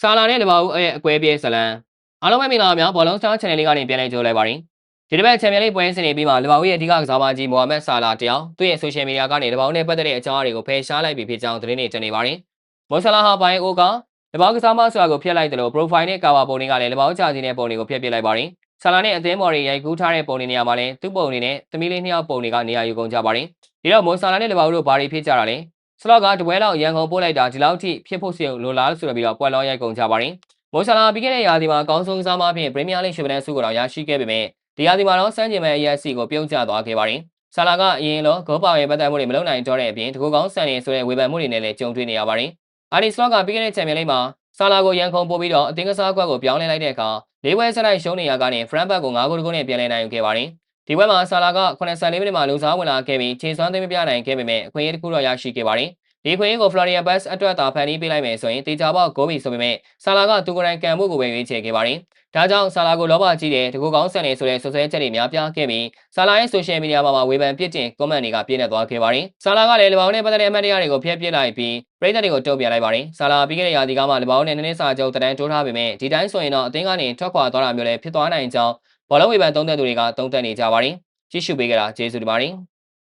ဆာလာနဲ့တဘာဦးရဲ့အကွဲပြေးဇလန်အားလုံးပဲမင်္ဂလာပါများဘောလုံးစတာ channel လေးကနေပြန်လည်ကြိုးလိုက်ပါရစေဒီတစ်ပတ်ချန်ပီယံလိပွဲစဉ်နေပြီးမှတဘာဦးရဲ့အဓိကကစားမကြီးမိုဟာမက်ဆာလာတယောက်သူ့ရဲ့ social media ကနေတဘာဦးနဲ့ပတ်သက်တဲ့အကြောင်းအရာတွေကိုဖယ်ရှားလိုက်ပြီဖြစ်ကြောင်းသတင်းတွေတင်နေပါတယ်မောဆာလာဟာဘိုင်အိုကတဘာဦးကစားမဆိုတာကိုဖျက်လိုက်တယ်လို့ profile နဲ့ cover ပုံတွေကလည်းတဘာဦးချာစီနဲ့ပုံတွေကိုဖျက်ပစ်လိုက်ပါတယ်ဆာလာနဲ့အသင်းမော်တွေရိုက်ကူးထားတဲ့ပုံတွေနေရာမှာလည်းသူ့ပုံတွေနဲ့သမီးလေးနှစ်ယောက်ပုံတွေကနေရာယူကုန်ကြပါတယ်ဒီတော့မောဆာလာနဲ့တဘာဦးတို့ဘာတွေဖြစ်ကြတာလဲ ဆလော့ကတပွဲလောက်ရန်ကုန်ပို့လိုက်တာဒီလောက်ထိဖြစ်ဖို့စီလိုလားဆိုပြီးတော့ပွက်လောရိုက်ကုန်ကြပါတယ်မောဆာလာပြီးခဲ့တဲ့ရာသီမှာအကောင်းဆုံးကစားမအဖြစ်ပရီးမီးယားလိဂ်ရှင်ပန်ဆုကိုတော့ရရှိခဲ့ပေမဲ့ဒီရာသီမှာတော့စမ်းကျင်မဲ့အရက်စီကိုပြုံးကျသွားခဲ့ပါတယ်ဆာလာကအရင်လောဂိုးပါရဲ့ပတ်သက်မှုတွေမလုပ်နိုင်တော့တဲ့အပြင်တကူကောင်းဆန်နေဆိုတဲ့ဝေဖန်မှုတွေနဲ့လည်းကြုံတွေ့နေရပါတယ်အာဒီစလော့ကပြီးခဲ့တဲ့ချန်ပီယံလိဂ်မှာဆာလာကိုရန်ကုန်ပို့ပြီးတော့အသင်းကစားကွက်ကိုပြောင်းလဲလိုက်တဲ့အခါလေးဝဲဆက်လိုက်ရှုံးနေရကနေဖရန်ဘတ်ကို9ဂိုးတကူနဲ့ပြန်လည်နိုင်ယူခဲ့ပါတယ် ဒီဘက်မှာဆာလာက84မိနစ်မှာလုံစားဝင်လာခဲ့ပြီးခြေစွမ်းသိမ်းမပြနိုင်ခဲ့ပေမဲ့အခွင့်အရေးတစ်ခုတော့ရရှိခဲ့ပါတယ်ဒီခွင့်ကို Florian Bass အတွက်သာဖန်တီးပေးလိုက်မယ်ဆိုရင်တေချာပေါက်ဂိုးပြီဆိုပေမဲ့ဆာလာကသူကိုယ်တိုင်ကံမှုကိုပဲရွေးချယ်ခဲ့ပါတယ်။ဒါကြောင့်ဆာလာကိုလောဘကြီးတဲ့တကူကောင်းဆန်နေဆိုတဲ့ဆွဆွဲချက်တွေများပြားခဲ့ပြီးဆာလာရဲ့ social media မှာဝေဖန်ပြစ်တင် comment တွေကပြည့်နေသွားခဲ့ပါတယ်။ဆာလာကလည်းလဘောင်းနဲ့ပတ်သက်တဲ့အမှတ်တရတွေကိုဖျက်ပစ်လိုက်ပြီးပြည်သက်တွေကိုတုံ့ပြန်လိုက်ပါတယ်။ဆာလာပြီးခဲ့တဲ့ရာသီကမှလဘောင်းနဲ့နည်းနည်းစာချုပ်တန်းတိုးထားပေမဲ့ဒီတိုင်းဆိုရင်တော့အသင်းကနေထွက်ခွာသွားတာမျိုးလည်းဖြစ်သွားနိုင်ကြောင်း ဘောလုံးဝေဖန်သုံးသပ်သူတွေကသုံးသပ်နေကြပါတယ်။ကြည့်ရှုပေးကြတာကျေးဇူးတင်ပါတယ်။